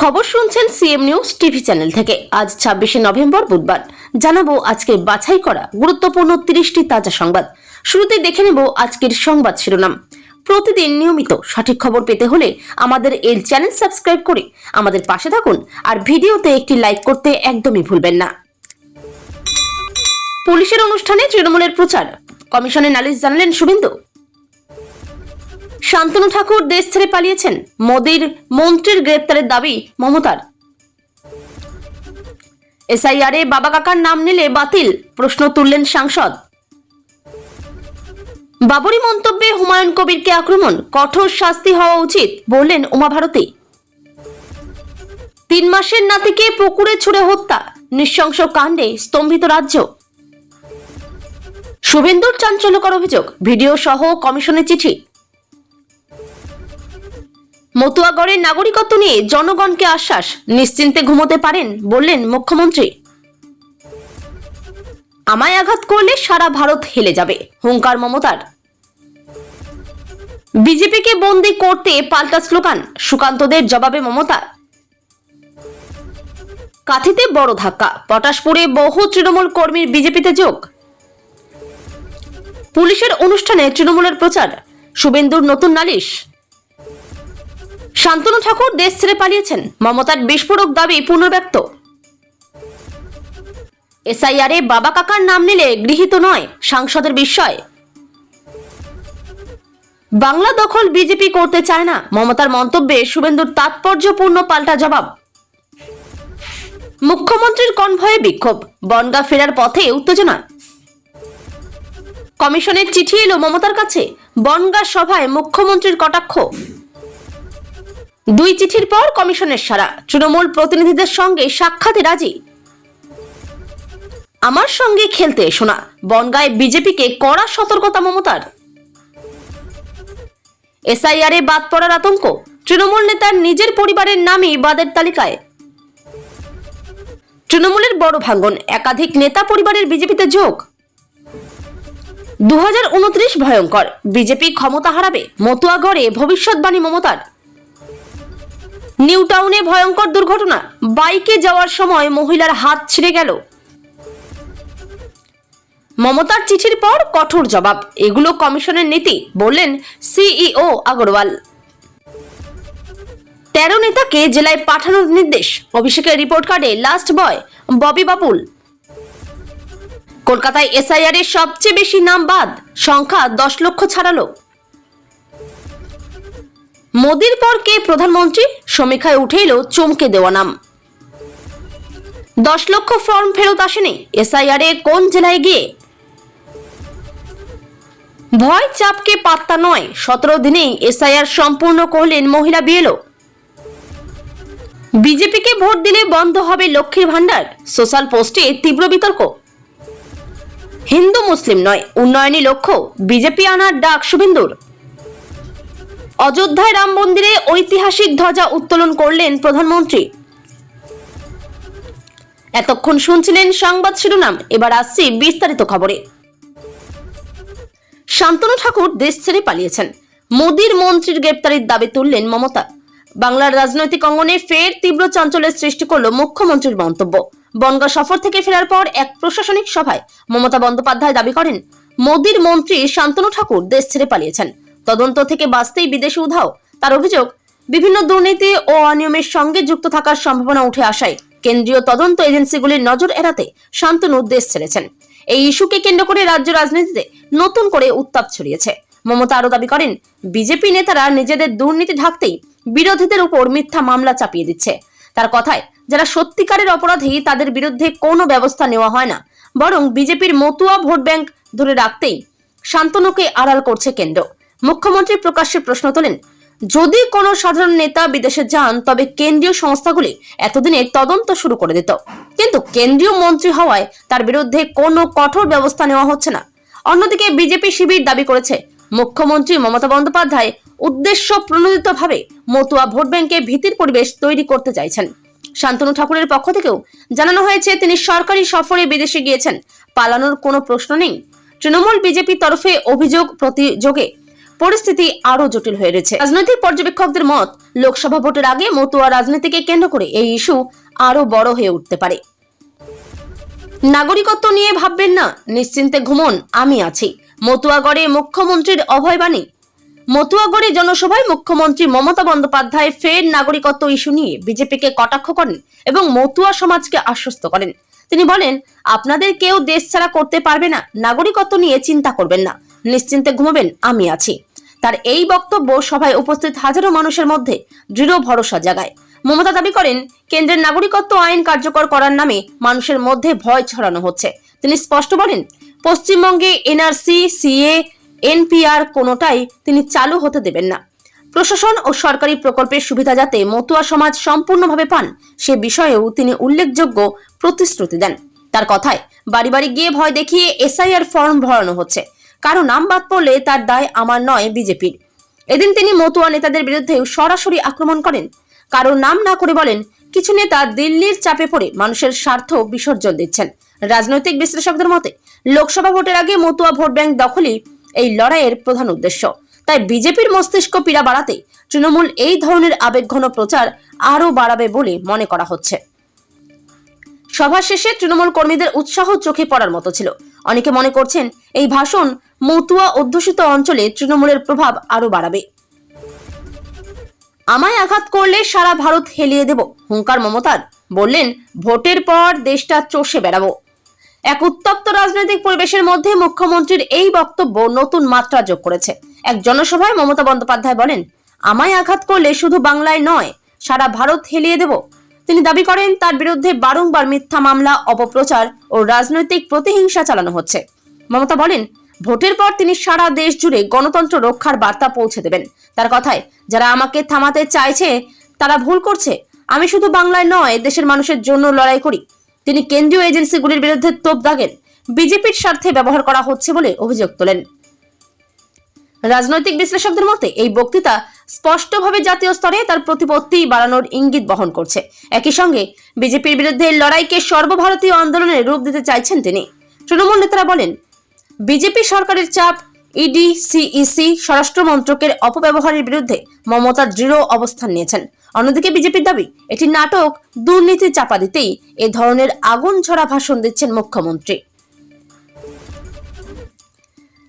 খবর শুনছেন CM news TV channel থেকে। আজ ছাব্বিশে নভেম্বর বুধবার। জানাব আজকে বাছাই করা গুরুত্বপূর্ণ তিরিশটি তাজা সংবাদ। শুরুতে দেখে নেব আজকের সংবাদ শিরোনাম। প্রতিদিন নিয়মিত সঠিক খবর পেতে হলে আমাদের এই চ্যানেল সাবস্ক্রাইব করে আমাদের পাশে থাকুন আর ভিডিওতে একটি লাইক করতে একদমই ভুলবেন না। পুলিশের অনুষ্ঠানে তৃণমূলের প্রচার। কমিশনে নালিশ জানালেন শুভেন্দু। শান্তনু ঠাকুর দেশ ছেড়ে পালিয়েছেন। মোদীর মন্ত্রীর গ্রেপ্তারের দাবি মমতার। এসআইআরে বাবা কাকার নাম নিলে বাতিল, প্রশ্ন তুললেন সাংসদ। বাবরি মন্তব্যে হুমায়ুন কবিরকে আক্রমণ, কঠোর শাস্তি হওয়া উচিত, বললেন উমা ভারতী। তিন মাসের নাতিকে পুকুরে ছুড়ে হত্যা, নৃশংস কাণ্ডে স্তম্ভিত রাজ্য। শুভেন্দুর চাঞ্চল্যকর অভিযোগ, ভিডিও সহ কমিশনের চিঠি। মতুয়াগড়ের নাগরিকত্ব নিয়ে জনগণকে আশ্বাস। নিশ্চিন্তে ঘুমোতে পারেন, বললেন মুখ্যমন্ত্রী। আমায় আঘাত করলে সারা ভারত হেলে যাবে, হুঙ্কার মমতার। বিজেপিকে বন্দি করতে পাল্টা স্লোগান, সুকান্তদের জবাবে মমতা। কাথিতে বড় ধাক্কা, পটাশপুরে বহু তৃণমূল কর্মীর বিজেপিতে যোগ। পুলিশের অনুষ্ঠানে তৃণমূলের প্রচার শুভেন্দুর নতুন নালিশ। শান্তনু ঠাকুর দেশ ছেড়ে পালিয়েছেন। মমতার বিস্ফোরক দাবি পুনর্ব্যক্ত। এসআইআরে বাবা কাকার নাম নিলে গৃহীত নয় সাংসদের বিস্ময়। বাংলা দখল বিজেপি করতে চায় না। মমতার মন্তব্যে শুভেন্দুর তাৎপর্যপূর্ণ পাল্টা জবাব। মুখ্যমন্ত্রীর কনভয়ে বিক্ষোভ। বনগা ফেরার পথে উত্তেজনা। কমিশনের চিঠি এলো মমতার কাছে। বনগা সভায় মুখ্যমন্ত্রীর কটাক্ষ। দুই চিঠির পর কমিশনের সারা তৃণমূল প্রতিনিধিদের সঙ্গে সাক্ষাতে রাজি। আমার সঙ্গে খেলতে এসো না। বনগায় বিজেপিকে কড়া সতর্কতা মমতার। এসআইআরে বাদ পড়ার আতঙ্ক। তৃণমূল নেতার নিজের পরিবারের নামই বাদের তালিকায়। তৃণমূলের বড় ভাঙ্গন একাধিক নেতা পরিবারের বিজেপিতে যোগ। দু ভয়ঙ্কর। বিজেপি ক্ষমতা হারাবে, মতুয়াগড়ে ভবিষ্যৎবাণী মমতার। নিউ টাউনে ভয়ঙ্কর দুর্ঘটনা, বাইকে যাওয়ার সময় মহিলার হাত ছিঁড়ে গেল। মমতার চিঠির পর কঠোর জবাব, এগুলো কমিশনের নীতি, বললেন সিইও আগরওয়াল। তেরো নেতাকে জেলায় পাঠানোর নির্দেশ, অভিষেকের রিপোর্ট কার্ডে লাস্ট বয় ববি বাপুল কলকাতায় এসআইআর এর সবচেয়ে বেশি নাম বাদ সংখ্যা দশ লক্ষ ছাড়ালো। মোদির পর কে প্রধানমন্ত্রী? সমীক্ষায় উঠে এলো চমকে দেওয়া নাম। দশ লক্ষ ফর্ম ফেরত আসেনি। এসআইআর এ কোন জেলায় গিয়ে? ভয় চাপকে পাত্তা নয়। সতেরো দিনেই এসআইআর সম্পূর্ণ করলেন মহিলা বিএলও। বিজেপিকে ভোট দিলে বন্ধ হবে লক্ষ্মীর ভাণ্ডার। সোশ্যাল পোস্টে তীব্র বিতর্ক। হিন্দু মুসলিম নয়, উন্নয়নী লক্ষ্য, বিজেপি আনার ডাক শুভেন্দুর। অযোধ্যায় রাম মন্দিরে ঐতিহাসিক ধ্বজা উত্তোলন করলেন প্রধানমন্ত্রী। এতক্ষণ শুনছিলেন সংবাদ শিরোনাম, এবার আসছি বিস্তারিত খবরে। শান্তনু ঠাকুর দেশ ছেড়ে পালিয়েছেন। মোদীর মন্ত্রীর গ্রেপ্তারের দাবি তুললেন মমতা। বাংলার রাজনৈতিক অঙ্গনে ফের তীব্র চাঞ্চল্যের সৃষ্টি করল মুখ্যমন্ত্রীর মন্তব্য। বনগা সফর থেকে ফেরার পর এক প্রশাসনিক সভায় মমতা বন্দ্যোপাধ্যায় দাবি করেন, মোদির মন্ত্রী শান্তনু ঠাকুর দেশ ছেড়ে পালিয়েছেন। তদন্ত থেকে বাঁচতেই বিদেশে উধাও। তার অভিযোগ, বিভিন্ন দুর্নীতি ও অনিয়মের সঙ্গে যুক্ত থাকার সম্ভাবনা উঠে আসায় কেন্দ্রীয় তদন্ত এজেন্সিগুলির নজর এড়াতে শান্তনু দেশ ছেড়েছেন। এই ইস্যুকে কেন্দ্র করে রাজ্য রাজনীতিতে নতুন করে উত্তাপ ছড়িয়েছে। মমতা আরও দাবি করেন, বিজেপি নেতারা নিজেদের দুর্নীতি ঢাকতেই বিরোধীদের উপর মিথ্যা মামলা চাপিয়ে দিচ্ছে। তার কথায় যারা সত্যিকারের অপরাধী, তাদের বিরুদ্ধে কোনো ব্যবস্থা নেওয়া হয় না। বরং বিজেপির মতুয়া ভোট ব্যাংক ধরে রাখতেই শান্তনুকে আড়াল করছে কেন্দ্র। মুখ্যমন্ত্রী প্রকাশ্যে প্রশ্ন তোলেন, যদি কোনো সাধারণ নেতা বিদেশে যান, তবে কেন্দ্রীয় সংস্থাগুলি এতদিনে তদন্ত শুরু করে দিত। কিন্তু কেন্দ্রীয় মন্ত্রী হওয়ায় তার বিরুদ্ধে কোনো কঠোর ব্যবস্থা নেওয়া হচ্ছে না। অন্যদিকে বিজেপি শিবির দাবি করেছে, মুখ্যমন্ত্রী মমতা বন্দ্যোপাধ্যায় উদ্দেশ্য প্রণোদিতভাবে মতুয়া ভোট ব্যাংকে ভীতির পরিবেশ তৈরি করতে চাইছেন। শান্তনু ঠাকুরের পক্ষ থেকেও জানানো হয়েছে, তিনি সরকারি সফরে বিদেশে গিয়েছেন। পালানোর কোনো প্রশ্ন নেই। তৃণমূল বিজেপির তরফে অভিযোগ প্রতিযোগে পরিস্থিতি আরও জটিল হয়ে রয়েছে। রাজনৈতিক পর্যবেক্ষকদের মত, লোকসভা ভোটের আগে মতুয়া রাজনীতিকে কেন্দ্র করে এই ইস্যু আরও বড় হয়ে উঠতে পারে। নাগরিকত্ব নিয়ে ভাববেন না, নিশ্চিন্তে ঘুমন, আমি আছি। মতুয়াগড়ে মুখ্যমন্ত্রীর অভয়বাণী মতুয়াগড়ে জনসভায় মুখ্যমন্ত্রী মমতা বন্দ্যোপাধ্যায় ফের নাগরিকত্ব ইস্যু নিয়ে বিজেপিকে কটাক্ষ করেন এবং মতুয়া সমাজকে আশ্বস্ত করেন। তিনি বলেন, আপনাদের কেউ দেশ ছাড়া করতে পারবে না, নাগরিকত্ব নিয়ে চিন্তা করবেন না, নিশ্চিন্তে ঘুমাবেন, আমি আছি। তার এই বক্তব্য সভায় উপস্থিত হাজারো মানুষের মধ্যে দৃঢ় ভরসা জাগায়। মমতা দাবি করেন, কেন্দ্রের নাগরিকত্ব আইন কার্যকর করার নামে মানুষের মধ্যে ভয় ছড়ানো হচ্ছে। তিনি স্পষ্ট বলেন, পশ্চিমবঙ্গে এনআরসি, সিএ এনপিআর কোনোটাই তিনি চালু হতে দেবেন না। প্রশাসন ও সরকারি প্রকল্পের সুবিধা যাতে মতুয়া সমাজ সম্পূর্ণভাবে পান, সে বিষয়েও তিনি উল্লেখযোগ্য প্রতিশ্রুতি দেন। তার কথায়, বাড়ি বাড়ি গিয়ে ভয় দেখিয়ে এসআইআর ফর্ম ভরানো হচ্ছে। কারও নাম বাদ পড়লে তার দায় আমার নয় বিজেপির। এদিন তিনি মতুয়া নেতাদের বিরুদ্ধেও সরাসরি আক্রমণ করেন। কারও নাম না করে বলেন, কিছু নেতা দিল্লির চাপে পড়ে মানুষের স্বার্থ বিসর্জন দিচ্ছেন। রাজনৈতিক বিশ্লেষকদের মতে, লোকসভা ভোটের আগে মতুয়া ভোট ব্যাংক দখলই এই লড়াইয়ের প্রধান উদ্দেশ্য। তাই বিজেপির মস্তিষ্ক পীড়া বাড়াতে তৃণমূল এই ধরনের আবেগঘন প্রচার আরও বাড়াবে বলে মনে করা হচ্ছে। সভা শেষে তৃণমূল কর্মীদের উৎসাহ চোখে পড়ার মতো ছিল। অনেকে মনে করছেন এই ভাষণ মতুয়া অধ্যুষিত অঞ্চলে তৃণমূলের প্রভাব আরও বাড়াবে। আমায় আঘাত করলে সারা ভারত হেলিয়ে দেব, হুঙ্কার মমতার। বললেন, ভোটের পর দেশটা চষে বেড়াবো। এক উত্তপ্ত রাজনৈতিক পরিবেশের মধ্যে মুখ্যমন্ত্রীর এই বক্তব্য নতুন মাত্রা যোগ করেছে। এক জনসভায় মমতা বন্দ্যোপাধ্যায় বলেন, আমায় আঘাত করলে শুধু বাংলায় নয়, সারা ভারত হেলিয়ে দেব। তিনি দাবি করেন, তার বিরুদ্ধে বারংবার মিথ্যা মামলা, অপপ্রচার ও রাজনৈতিক প্রতিহিংসা চালানো হচ্ছে। মমতা বলেন, ভোটের পর তিনি সারা দেশ জুড়ে গণতন্ত্র রক্ষার বার্তা পৌঁছে দেবেন। তার কথায়, যারা আমাকে থামাতে চাইছে, তারা ভুল করছে। আমি শুধু বাংলায় নয়, দেশের মানুষের জন্য লড়াই করি। তিনি কেন্দ্রীয় এজেন্সিগুলির বিরুদ্ধে তোপ দাগেন। বিজেপির স্বার্থে ব্যবহার করা হচ্ছে বলে অভিযোগ তোলেন। রাজনৈতিক বিশ্লেষকদের মতে, এই বক্তৃতা স্পষ্টভাবে জাতীয় স্তরে তার প্রতিপত্তি বাড়ানোর ইঙ্গিত বহন করছে। একই সঙ্গে, বিজেপির বিরুদ্ধে লড়াইকে সর্বভারতীয় আন্দোলনের রূপ দিতে চাইছেন তিনি। তৃণমূল নেতারা বলেন, বিজেপি সরকারের চাপ, ইডি, সিইসি, স্বরাষ্ট্র মন্ত্রকের অপব্যবহারের বিরুদ্ধে মমতা দৃঢ় অবস্থান নিয়েছেন। অন্যদিকে বিজেপির দাবি, এটি নাটক দুর্নীতি চাপা দিতেই এ ধরনের আগুন ছড়া ভাষণ দিচ্ছেন মুখ্যমন্ত্রী।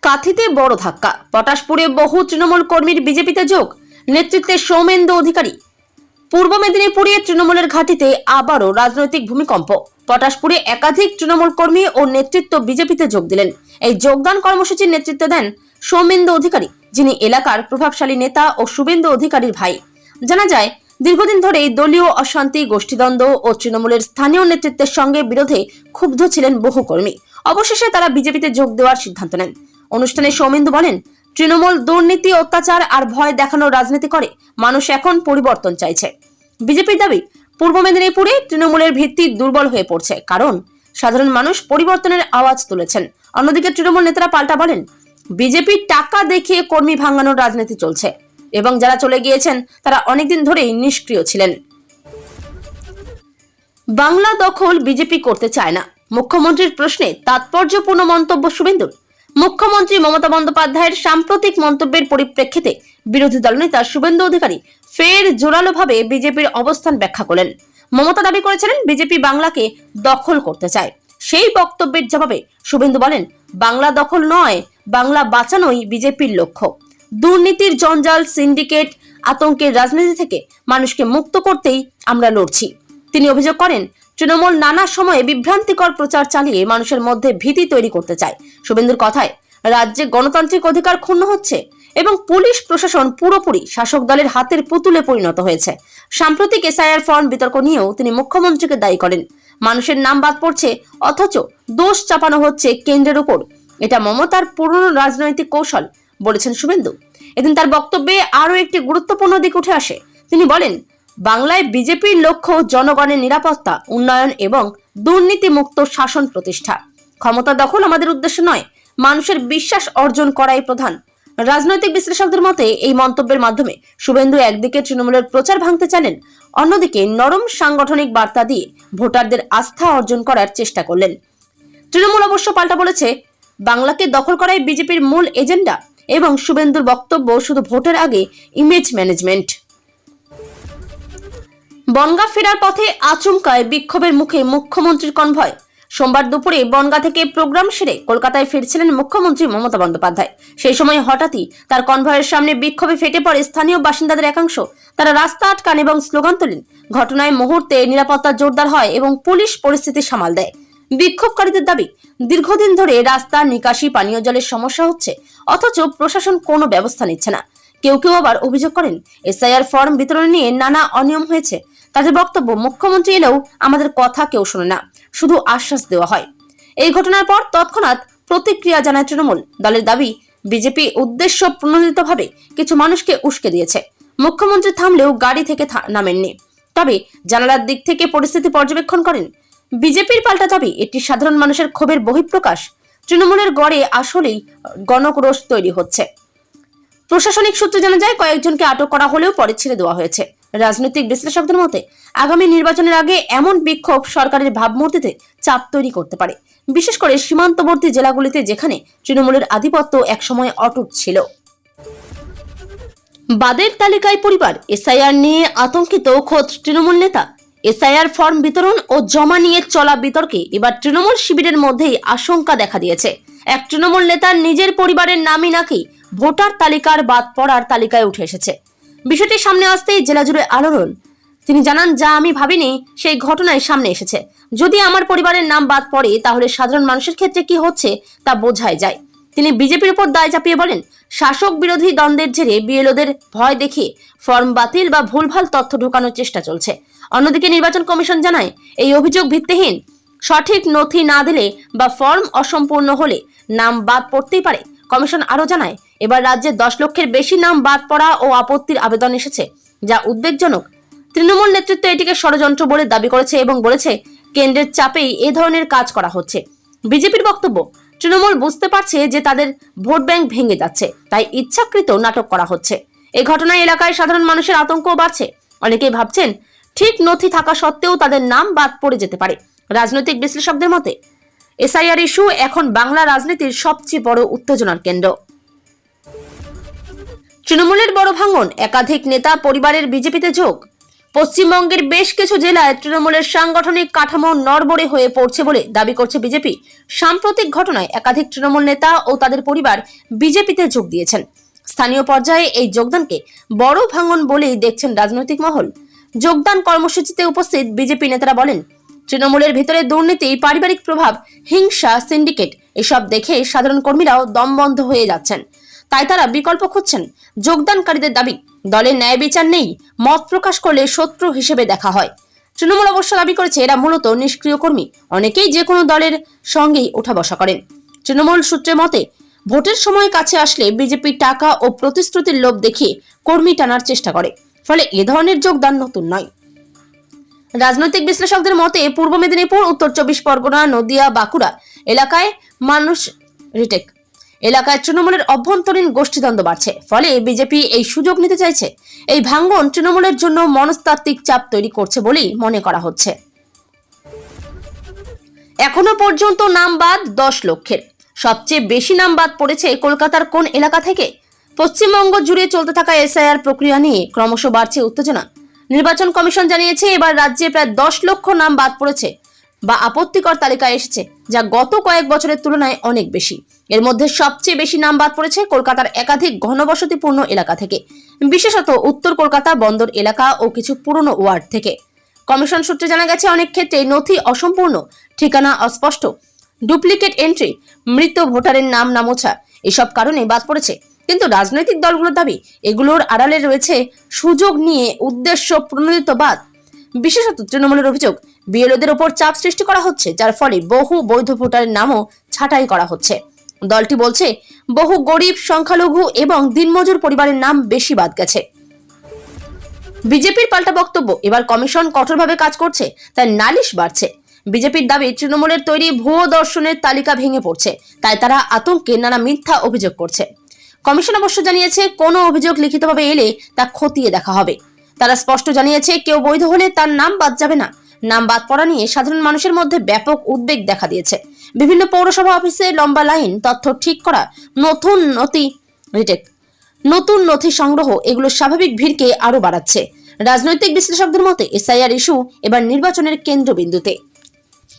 কাথিতে বড় ধাক্কা, পটাশপুরে বহু তৃণমূল কর্মীর বিজেপিতে যোগ, নেতৃত্বে সৌমেন্দু অধিকারী। পূর্ব মেদিনীপুরে তৃণমূলের ঘাঁটিতে আবারও রাজনৈতিক ভূমিকম্প, পটাশপুরে একাধিক তৃণমূল কর্মী ও নেতৃত্ব বিজেপিতে যোগ দিলেন। এই যোগদান কর্মসূচির নেতৃত্ব দেন সৌমেন্দু অধিকারী, যিনি এলাকার প্রভাবশালী নেতা ও শুভেন্দু অধিকারীর ভাই। জানা যায় দীর্ঘদিন ধরেই দলীয় অশান্তি, গোষ্ঠীদ্বন্দ্ব ও তৃণমূলের স্থানীয় নেতৃত্বের সঙ্গে বিরোধে ক্ষুব্ধ ছিলেন বহু কর্মী। অবশেষে তারা বিজেপিতে যোগ দেওয়ার সিদ্ধান্ত নেন। অনুষ্ঠানে সৌমেন্দু বলেন, তৃণমূল দুর্নীতি, অত্যাচার আর ভয় দেখানোর রাজনীতি করে। মানুষ এখন পরিবর্তন চাইছে। বিজেপির দাবি, পূর্ব মেদিনীপুরে তৃণমূলের ভিত্তি দুর্বল হয়ে পড়ছে। কারণ, সাধারণ মানুষ পরিবর্তনের আওয়াজ তুলেছেন। অন্যদিকে তৃণমূল নেতারা পাল্টা বলেন বিজেপির টাকা দেখিয়ে কর্মী ভাঙানোর রাজনীতি চলছে। এবং যারা চলে গিয়েছেন, তারা অনেকদিন ধরেই নিষ্ক্রিয় ছিলেন। বাংলা দখল বিজেপি করতে চায় না। মুখ্যমন্ত্রীর প্রশ্নে তাৎপর্যপূর্ণ মন্তব্য শুভেন্দুর। মুখ্যমন্ত্রী মমতা বন্দ্যোপাধ্যায়ের সাম্প্রতিক মন্তব্যের পরিপ্রেক্ষিতে বিরোধী দলনেতা শুভেন্দু অধিকারী ফের জোরালোভাবে বিজেপির অবস্থান ব্যাখ্যা করলেন। মমতা দাবি করেছিলেন বিজেপি বাংলাকে দখল করতে চায়। সেই বক্তব্যের জবাবে শুভেন্দু বলেন, বাংলা দখল নয়, বাংলা বাঁচানোই বিজেপির লক্ষ্য। দুর্নীতির জঞ্জাল সিন্ডিকেট আতঙ্কের রাজনীতি থেকে মানুষকে মুক্ত করতেই আমরা লড়ছি। তিনি অভিযোগ করেন, তৃণমূল নানা সময়ে বিভ্রান্তিকর প্রচার চালিয়ে মানুষের মধ্যে ভীতি তৈরি করতে চায়। শুভেন্দুর কথায়, রাজ্যে গণতান্ত্রিক অধিকার ক্ষুণ্ণ হচ্ছে এবং পুলিশ প্রশাসন পুরোপুরি শাসক দলের হাতের পুতুলে পরিণত হয়েছে। সাম্প্রতিক এসআইআর ফর্ম বিতর্ক নিয়েও তিনি মুখ্যমন্ত্রীকে দায়ী করেন। মানুষের নাম বাদ পড়ছে, অথচ দোষ চাপানো হচ্ছে কেন্দ্রের উপর। এটা মমতার পুরনো রাজনৈতিক কৌশল বলেছেন শুভেন্দু। এদিন তার বক্তব্যে আরও একটি গুরুত্বপূর্ণ দিক উঠে আসে। তিনি বলেন, বাংলায় বিজেপির লক্ষ্য জনগণের নিরাপত্তা, উন্নয়ন এবং দুর্নীতিমুক্ত শাসন প্রতিষ্ঠা। ক্ষমতা দখল আমাদের উদ্দেশ্য নয়, মানুষের বিশ্বাস অর্জন করাই প্রধান। রাজনৈতিক বিশ্লেষকদের মতে এই মন্তব্যের মাধ্যমে শুভেন্দু একদিকে তৃণমূলের প্রচার ভাঙতে চাইলেন, অন্যদিকে নরম সাংগঠনিক বার্তা দিয়ে ভোটারদের আস্থা অর্জন করার চেষ্টা করলেন। তৃণমূল অবশ্য পাল্টা বলেছে, বাংলাকে দখল করাই বিজেপির মূল এজেন্ডা। এবং শুভেন্দুর বক্তব্য শুধু ভোটের আগে ইমেজ ম্যানেজমেন্ট বনগা ফেরার পথে আচমকায় বিক্ষোভের মুখে মুখ্যমন্ত্রীর কনভয়। সোমবার দুপুরে বনগা থেকে প্রোগ্রাম সেরে কলকাতায় ফিরছিলেন মুখ্যমন্ত্রী মমতা বন্দ্যোপাধ্যায়। সেই সময় হঠাৎই তার কনভয়ের সামনে বিক্ষোভে ফেটে পড়ে স্থানীয় বাসিন্দাদের একাংশ। তারা রাস্তা আটকান এবং স্লোগান তোলেন, ঘটনায় মুহূর্তে নিরাপত্তা জোরদার হয় এবং পুলিশ পরিস্থিতি সামাল দেয়। বিক্ষোভকারীদের দাবি, দীর্ঘদিন ধরে রাস্তা, নিকাশি, পানীয় জলের সমস্যা হচ্ছে, অথচ প্রশাসন কোনো ব্যবস্থা নিচ্ছে না। কেউ কেউ আবার অভিযোগ করেন, এসআইআর ফর্ম বিতরণ নিয়ে নানা অনিয়ম হয়েছে। তাদের বক্তব্য, মুখ্যমন্ত্রী এলেও আমাদের কথা কেউ শোনে না, শুধু আশ্বাস দেওয়া হয়। এই ঘটনার পর তৎক্ষণাৎ প্রতিক্রিয়া জানায় তৃণমূল। দলের দাবি, বিজেপি উদ্দেশ্য প্রণোদিতভাবে কিছু মানুষকে উস্কে দিয়েছে। মুখ্যমন্ত্রী থামলেও গাড়ি থেকে নামেননি। তবে জানালার দিক থেকে পরিস্থিতি পর্যবেক্ষণ করেন বিজেপির পাল্টা দাবি এটি সাধারণ মানুষের ক্ষোভের বহিঃপ্রকাশ তৃণমূলের গড়ে আসলেই গণক্রোশ তৈরি হচ্ছে। প্রশাসনিক সূত্রে জানা যায়, কয়েকজনকে আটক করা হলেও পরে ছেড়ে দেওয়া হয়েছে। রাজনৈতিক বিশ্লেষকদের মতে, আগামী নির্বাচনের আগে এমন বিক্ষোভ সরকারের ভাবমূর্তিতে চাপ তৈরি করতে পারে। বিশেষ করে সীমান্তবর্তী জেলাগুলিতে যেখানে তৃণমূলের আধিপত্য একসময় অটুট ছিল। বাদের তালিকায় পরিবার, এসআইআর নিয়ে আতঙ্কিত খোদ তৃণমূল নেতা এসআইআর ফর্ম বিতরণ ও জমা নিয়ে চলা বিতর্কে এবার তৃণমূল শিবিরের মধ্যেই আশঙ্কা দেখা দিয়েছে। এক তৃণমূল নেতার নিজের পরিবারের নামই নাকি ভোটার তালিকার বাদ পড়ার তালিকায় উঠে এসেছে। বিষয়টি সামনে আসতেই জেলা জুড়ে আলোড়ন। তিনি জানান, যা আমি ভাবিনি, সেই ঘটনায় সামনে এসেছে। যদি আমার পরিবারের নাম বাদ পড়ে, তাহলে সাধারণ মানুষের ক্ষেত্রে কি হচ্ছে তা বোঝাই যায়। তিনি বিজেপির উপর দায় চাপিয়ে বলেন, শাসক বিরোধী দ্বন্দ্বের জেরে বিএলওদের ভয় দেখিয়ে ফর্ম বাতিল বা ভুলভাল তথ্য ঢোকানোর চেষ্টা চলছে। অন্যদিকে নির্বাচন কমিশন জানায়, এই অভিযোগ ভিত্তিহীন। সঠিক নথি না দিলে বা ফর্ম অসম্পূর্ণ হলে নাম বাদ পড়তেই পারে। কমিশন আরও জানায়, এবার রাজ্যে দশ লক্ষের বেশি নাম বাদ পড়া ও আপত্তির আবেদন এসেছে, যা উদ্বেগজনক। তৃণমূল নেতৃত্ব এটিকে ষড়যন্ত্র বলে দাবি করেছে এবং বলেছে, কেন্দ্রের চাপেই এ ধরনের কাজ করা হচ্ছে। বিজেপির বক্তব্য, তৃণমূল বুঝতে পারছে যে তাদের ভোট ব্যাংক ভেঙে যাচ্ছে, তাই ইচ্ছাকৃত নাটক করা হচ্ছে। এ ঘটনায় এলাকায় সাধারণ মানুষের আতঙ্কও বাড়ছে। অনেকেই ভাবছেন ঠিক নথি থাকা সত্ত্বেও তাদের নাম বাদ পড়ে যেতে পারে। রাজনৈতিক বিশ্লেষকদের মতে, এসআইআর ইস্যু এখন বাংলা রাজনীতির সবচেয়ে বড় উত্তেজনার কেন্দ্র। তৃণমূলের বড় ভাঙন, একাধিক নেতা পরিবারের বিজেপিতে যোগ। পশ্চিমবঙ্গের বেশ কিছু জেলায় তৃণমূলের সাংগঠনিক কাঠামো নড়বড়ে হয়ে পড়ছে বলে দাবি করছে বিজেপি। সাম্প্রতিক ঘটনায় একাধিক তৃণমূল নেতা ও তাদের পরিবার বিজেপিতে যোগ দিয়েছেন। স্থানীয় পর্যায়ে এই যোগদানকে বড় ভাঙন বলেই দেখছেন রাজনৈতিক মহল। যোগদান কর্মসূচিতে উপস্থিত বিজেপি নেতারা বলেন, তৃণমূলের ভিতরে দুর্নীতি, পারিবারিক প্রভাব, হিংসা, সিন্ডিকেট, এসব দেখে সাধারণ কর্মীরাও দমবন্ধ হয়ে যাচ্ছেন। তাই তারা বিকল্প খুঁজছেন। যোগদানকারীদের দাবি দলের ন্যায় বিচার নেই, মত প্রকাশ করলে শত্রু হিসেবে দেখা হয়। তৃণমূল অবশ্য দাবি করেছে, এরা মূলত নিষ্ক্রিয় কর্মী। অনেকেই যে কোনো দলের সঙ্গেই ওঠা বসা করেন। তৃণমূল সূত্রে মতে, ভোটের সময় কাছে আসলে বিজেপি টাকা ও প্রতিশ্রুতির লোভ দেখিয়ে কর্মী টানার চেষ্টা করে। ফলে এ ধরনের যোগদান নতুন নয়। রাজনৈতিক বিশ্লেষকদের মতে, পূর্ব মেদিনীপুর, উত্তর চব্বিশ পরগনা, নদিয়া, বাঁকুড়া এলাকায় মানুষ রিটেক। এলাকায় তৃণমূলের অভ্যন্তরীণ গোষ্ঠীদ্বন্দ্ব বাড়ছে। ফলে বিজেপি এই সুযোগ নিতে চাইছে। এই ভাঙ্গন তৃণমূলের জন্য মনস্তাত্ত্বিক চাপ তৈরি করছে বলেই মনে করা হচ্ছে। এখনও পর্যন্ত নাম বাদ দশ লক্ষের। সবচেয়ে বেশি নাম বাদ পড়েছে কলকাতার কোন এলাকা থেকে? পশ্চিমবঙ্গ জুড়ে চলতে থাকা এসআইআর প্রক্রিয়া নিয়ে ক্রমশ বাড়ছে উত্তেজনা। নির্বাচন কমিশন জানিয়েছে, এবার রাজ্যে প্রায় দশ লক্ষ নাম বাদ পড়েছে বা আপত্তিকর তালিকায় এসেছে, যা গত কয়েক বছরের তুলনায় অনেক বেশি। এর মধ্যে সবচেয়ে বেশি নাম বাদ পড়েছে কলকাতার একাধিক ঘনবসতিপূর্ণ এলাকা থেকে, বিশেষত উত্তর কলকাতা বন্দর এলাকা ও কিছু পুরনো ওয়ার্ড থেকে। কমিশন সূত্রে জানা গেছে, অনেক ক্ষেত্রে নথি অসম্পূর্ণ, ঠিকানা অস্পষ্ট। ডুপ্লিকেট এন্ট্রি, মৃত ভোটারের নাম নামোছা, এসব কারণে বাদ পড়েছে। কিন্তু রাজনৈতিক দলগুলোর দাবি, এগুলোর আড়ালে রয়েছে সুযোগ নিয়ে উদ্দেশ্য প্রণোদিতবাদ। বিশেষত তৃণমূলের অভিযোগ, বিএলওদের ওপর চাপ সৃষ্টি করা হচ্ছে, যার ফলে বহু বৈধ ভোটারের নামও ছাঁটাই করা হচ্ছে। দলটি বলছে, বহু গরিব, সংখ্যালঘু এবং দিনমজুর পরিবারের নাম বেশি বাদ গেছে। বিজেপির পাল্টা বক্তব্য, এবার কমিশন কঠোরভাবে কাজ করছে, তাই নালিশ বাড়ছে। বিজেপির দাবি, তৃণমূলের তৈরি ভুয়ো দর্শনের তালিকা ভেঙে পড়ছে, তাই তারা আতঙ্কে নানা মিথ্যা অভিযোগ করছে। কমিশন অবশ্য জানিয়েছে, কোনো অভিযোগ লিখিতভাবে এলে তা খতিয়ে দেখা হবে। তারা স্পষ্ট জানিয়েছে, কেউ বৈধ হলে তার নাম বাদ যাবে না। নাম বাদ পড়া নিয়ে সাধারণ মানুষের মধ্যে ব্যাপক উদ্বেগ দেখা দিয়েছে। বিভিন্ন পৌরসভা অফিসে লম্বা লাইন, তথ্য ঠিক করা, নতুন নথি রিটেক, নতুন নথি সংগ্রহ, এগুলো স্বাভাবিক ভিড়কে আরও বাড়াচ্ছে। রাজনৈতিক বিশ্লেষকদের মতে, এসআইআর ইস্যু এবার নির্বাচনের কেন্দ্রবিন্দুতে।